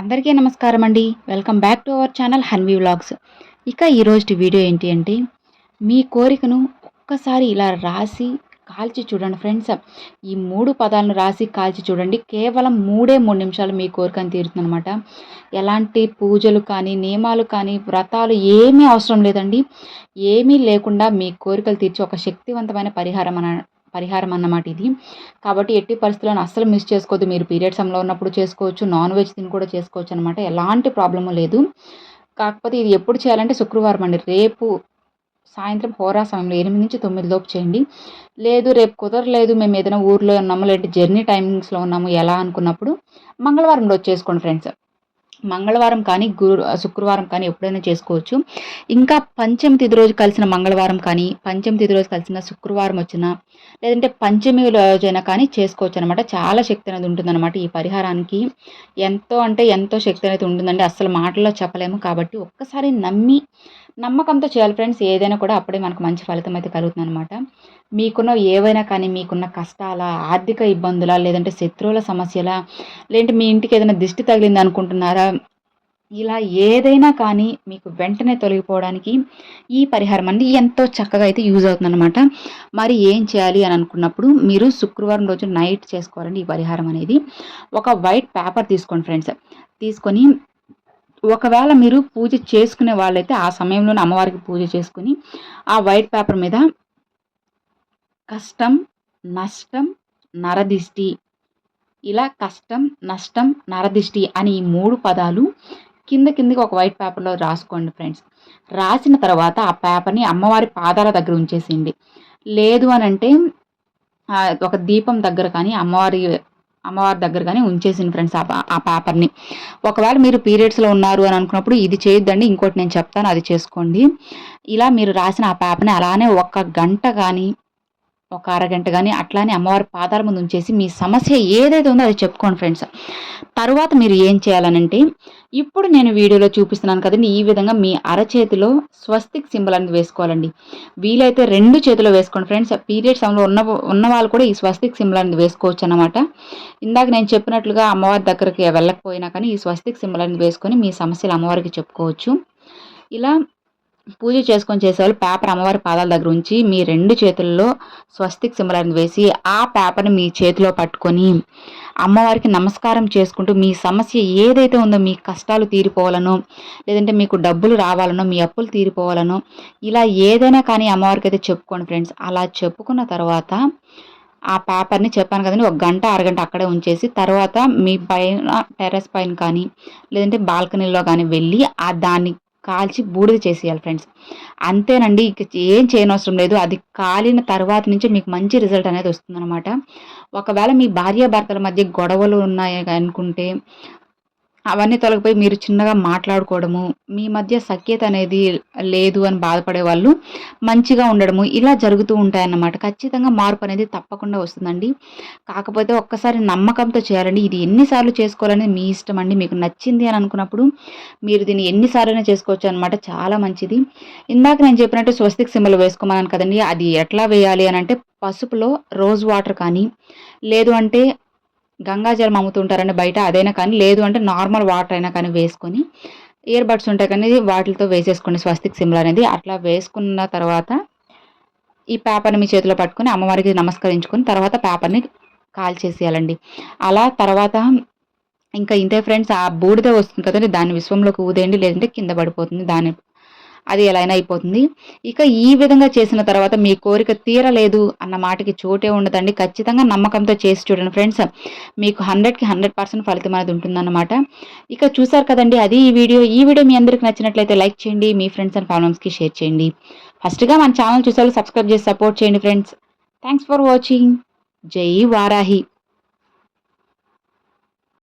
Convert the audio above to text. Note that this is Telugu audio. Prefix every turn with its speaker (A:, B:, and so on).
A: అందరికీ నమస్కారం అండి. Welcome back to our channel Hanvi vlogs ఇక ఈరోజు వీడియో ఏంటి అంటే మీ కోరికను ఒక్కసారి ఇలా రాసి కాల్చి చూడండి ఫ్రెండ్స్. ఈ మూడు పదాలను రాసి కాల్చి చూడండి. కేవలం మూడే మూడు నిమిషాలు మీ కోరికను తీరుతుందనమాట ఎలాంటి పూజలు కానీ నియమాలు కానీ వ్రతాలు ఏమీ అవసరం లేదండి. ఏమీ లేకుండా మీ కోరికలు తీర్చి ఒక శక్తివంతమైన పరిహారం అన పరిహారం అన్నమాట ఇది. కాబట్టి ఎట్టి పరిస్థితుల్లో అస్సలు మిస్ చేసుకోవద్దు. మీరు పీరియడ్ సమయంలో ఉన్నప్పుడు చేసుకోవచ్చు నాన్ వెజ్ తిని కూడా చేసుకోవచ్చు అనమాట ఎలాంటి ప్రాబ్లము లేదు. కాకపోతే ఇది ఎప్పుడు చేయాలంటే శుక్రవారం అండి. రేపు సాయంత్రం హోరా సమయంలో ఎనిమిది నుంచి తొమ్మిది లోపు చేయండి. లేదు రేపు కుదరలేదు. మేము ఏదైనా ఊర్లో ఉన్నాము లేదంటే జర్నీ టైమింగ్స్లో ఉన్నాము ఎలా అనుకున్నప్పుడు మంగళవారం రోజు చేసుకోండి ఫ్రెండ్స్ మంగళవారం కానీ గురు శుక్రవారం కానీ ఎప్పుడైనా చేసుకోవచ్చు. ఇంకా పంచమి తిథి రోజు కలిసిన మంగళవారం కానీ పంచమి తిథి రోజు కలిసిన శుక్రవారం వచ్చిన లేదంటే పంచమి రోజైనా కానీ చేసుకోవచ్చు అనమాట చాలా శక్తి అనేది ఉంటుందన్నమాట ఈ పరిహారానికి. ఎంతో అంటే ఎంతో శక్తి అనేది ఉంటుందండి. అసలు మాటల్లో చెప్పలేము. కాబట్టి ఒక్కసారి నమ్మి నమ్మకంతో చేయాలి ఫ్రెండ్స్. ఏదైనా కూడా అప్పుడే మనకు మంచి ఫలితం అయితే కలుగుతుంది అనమాట మీకున్న ఏవైనా కానీ మీకున్న కష్టాల ఆర్థిక ఇబ్బందుల లేదంటే శత్రువుల సమస్యల లేదంటే మీ ఇంటికి ఏదైనా దిష్టి తగిలింది అనుకుంటున్నారా? ఇలా ఏదైనా కానీ మీకు వెంటనే తొలగిపోవడానికి ఈ పరిహారం అనేది ఎంతో చక్కగా అయితే యూజ్ అవుతుందన్నమాట. మరి ఏం చేయాలి అని అనుకున్నప్పుడు మీరు శుక్రవారం రోజు నైట్ చేసుకోవాలండి ఈ పరిహారం అనేది. ఒక వైట్ పేపర్ తీసుకోండి ఫ్రెండ్స్. తీసుకొని ఒకవేళ మీరు పూజ చేసుకునే వాళ్ళైతే ఆ సమయంలోనే అమ్మవారికి పూజ చేసుకుని ఆ వైట్ పేపర్ మీద కష్టం నష్టం నరదిష్టి. ఇలా కష్టం నష్టం నరదిష్టి అని ఈ మూడు పదాలు కింద కిందకి ఒక వైట్ పేపర్లో రాసుకోండి ఫ్రెండ్స్. రాసిన తర్వాత ఆ పేపర్ని అమ్మవారి పాదాల దగ్గర ఉంచేసింది లేదు అని అంటే ఒక దీపం దగ్గర కానీ అమ్మవారి అమ్మవారి దగ్గర కానీ ఉంచేసింది ఫ్రెండ్స్ ఆ పేపర్ని. ఒకవేళ మీరు పీరియడ్స్లో ఉన్నారు అని అనుకున్నప్పుడు ఇది చేయొద్దండి ఇంకోటి నేను చెప్తాను అది చేసుకోండి. ఇలా మీరు రాసిన ఆ పేపర్ని అలానే ఒక గంట కానీ ఒక అరగంట కానీ అట్లానే అమ్మవారి పాదాల ముందు ఉంచేసి మీ సమస్య ఏదైతే ఉందో అది చెప్పుకోండి ఫ్రెండ్స్. తర్వాత మీరు ఏం చేయాలనంటే ఇప్పుడు నేను వీడియోలో చూపిస్తున్నాను కదండి ఈ విధంగా మీ అరచేతిలో స్వస్తిక్ సింబల్ అనేది వేసుకోవాలండి. వీలైతే రెండు చేతిలో వేసుకోండి ఫ్రెండ్స్. పీరియడ్ సమయంలో ఉన్న ఉన్న వాళ్ళు కూడా ఈ స్వస్తిక్ సింబల్ అనేది వేసుకోవచ్చు అనమాట ఇందాక నేను చెప్పినట్లుగా అమ్మవారి దగ్గరికి వెళ్ళకపోయినా కానీ ఈ స్వస్తిక్ సింబల్ అనేది వేసుకొని మీ సమస్యలు అమ్మవారికి చెప్పుకోవచ్చు. ఇలా పూజ చేసుకొని చేసేవాళ్ళు పేపర్ అమ్మవారి పాదాల దగ్గర ఉంచి మీ రెండు చేతుల్లో స్వస్తిక్ సింబల్ వేసి ఆ పేపర్ని మీ చేతిలో పట్టుకొని అమ్మవారికి నమస్కారం చేసుకుంటూ మీ సమస్య ఏదైతే ఉందో మీ కష్టాలు తీరిపోవాలనో లేదంటే మీకు డబ్బులు రావాలనో మీ అప్పులు తీరిపోవాలనో ఇలా ఏదైనా కానీ అమ్మవారికి అయితే చెప్పుకోండి ఫ్రెండ్స్. అలా చెప్పుకున్న తర్వాత ఆ పేపర్ని చెప్పాను కదండి ఒక గంట అరగంట అక్కడే ఉంచేసి తర్వాత మీ పైన టెర్రస్ పైన కానీ లేదంటే బాల్కనీలో కానీ వెళ్ళి ఆ దాన్ని కాల్చి బూడిద చేసేయాలి ఫ్రెండ్స్ అంతేనండి ఇక ఏం చేయనవసరం లేదు. అది కాలిన తర్వాత నుంచి మీకు మంచి రిజల్ట్ అనేది వస్తుందన్నమాట. ఒకవేళ మీ భార్యాభర్తల మధ్య గొడవలు ఉన్నాయి అనుకుంటే అవన్నీ తొలగిపోయి మీరు చిన్నగా మాట్లాడుకోవడము మీ మధ్య సఖ్యత అనేది లేదు అని బాధపడే వాళ్ళు మంచిగా ఉండడము ఇలా జరుగుతూ ఉంటాయన్నమాట. ఖచ్చితంగా మార్పు అనేది తప్పకుండా వస్తుందండి. కాకపోతే ఒక్కసారి నమ్మకంతో చేయాలండి. ఇది ఎన్నిసార్లు చేసుకోవాలనేది మీ ఇష్టం అండి. మీకు నచ్చింది అని అనుకున్నప్పుడు మీరు దీన్ని ఎన్నిసార్లు చేసుకోవచ్చు అనమాట చాలా మంచిది. ఇందాక నేను చెప్పినట్టు స్వస్తిక్ సింబల్ వేసుకోమన్నాను కదండి. అది ఎట్లా వేయాలి అని అంటే పసుపులో రోజ్ వాటర్ కానీ లేదు అంటే గంగాజలం అమ్ముతుంటారని బయట. అదైనా కానీ లేదు అంటే నార్మల్ వాటర్ అయినా కానీ వేసుకొని ఇయర్ బడ్స్ ఉంటాయి కానీ వాటితో వేసేసుకోండి స్వస్తిక్ సింబల్ అనేది. అట్లా వేసుకున్న తర్వాత ఈ పేపర్ని మీ చేతిలో పట్టుకొని అమ్మవారికి నమస్కరించుకొని తర్వాత పేపర్ని కాల్ చేసేయాలండి. అలా తర్వాత ఇంకా ఇంతే ఫ్రెండ్స్ ఆ బూడిద వస్తుంది కదండి దాన్ని విశ్వంలోకి ఊదేయండి లేదంటే కింద పడిపోతుంది దాని అది ఎలా అయినా అయిపోతుంది. ఇక ఈ విధంగా చేసిన తర్వాత మీ కోరిక తీరలేదు అన్న మాటకి చోటే ఉండదండి. ఖచ్చితంగా నమ్మకంతో చేసి చూడండి ఫ్రెండ్స్. మీకు హండ్రెడ్కి హండ్రెడ్ పర్సెంట్ ఫలితం అనేది ఉంటుందన్నమాట. ఇక చూసారు కదండి అది ఈ వీడియో. ఈ వీడియో మీ అందరికి నచ్చినట్లయితే లైక్ చేయండి మీ ఫ్రెండ్స్ అండ్ ఫ్యామిలీస్కి షేర్ చేయండి. ఫస్ట్గా మన ఛానల్ చూసారు సబ్స్క్రైబ్ చేసి సపోర్ట్ చేయండి ఫ్రెండ్స్. థ్యాంక్స్ ఫర్ వాచింగ్ జై వారాహి.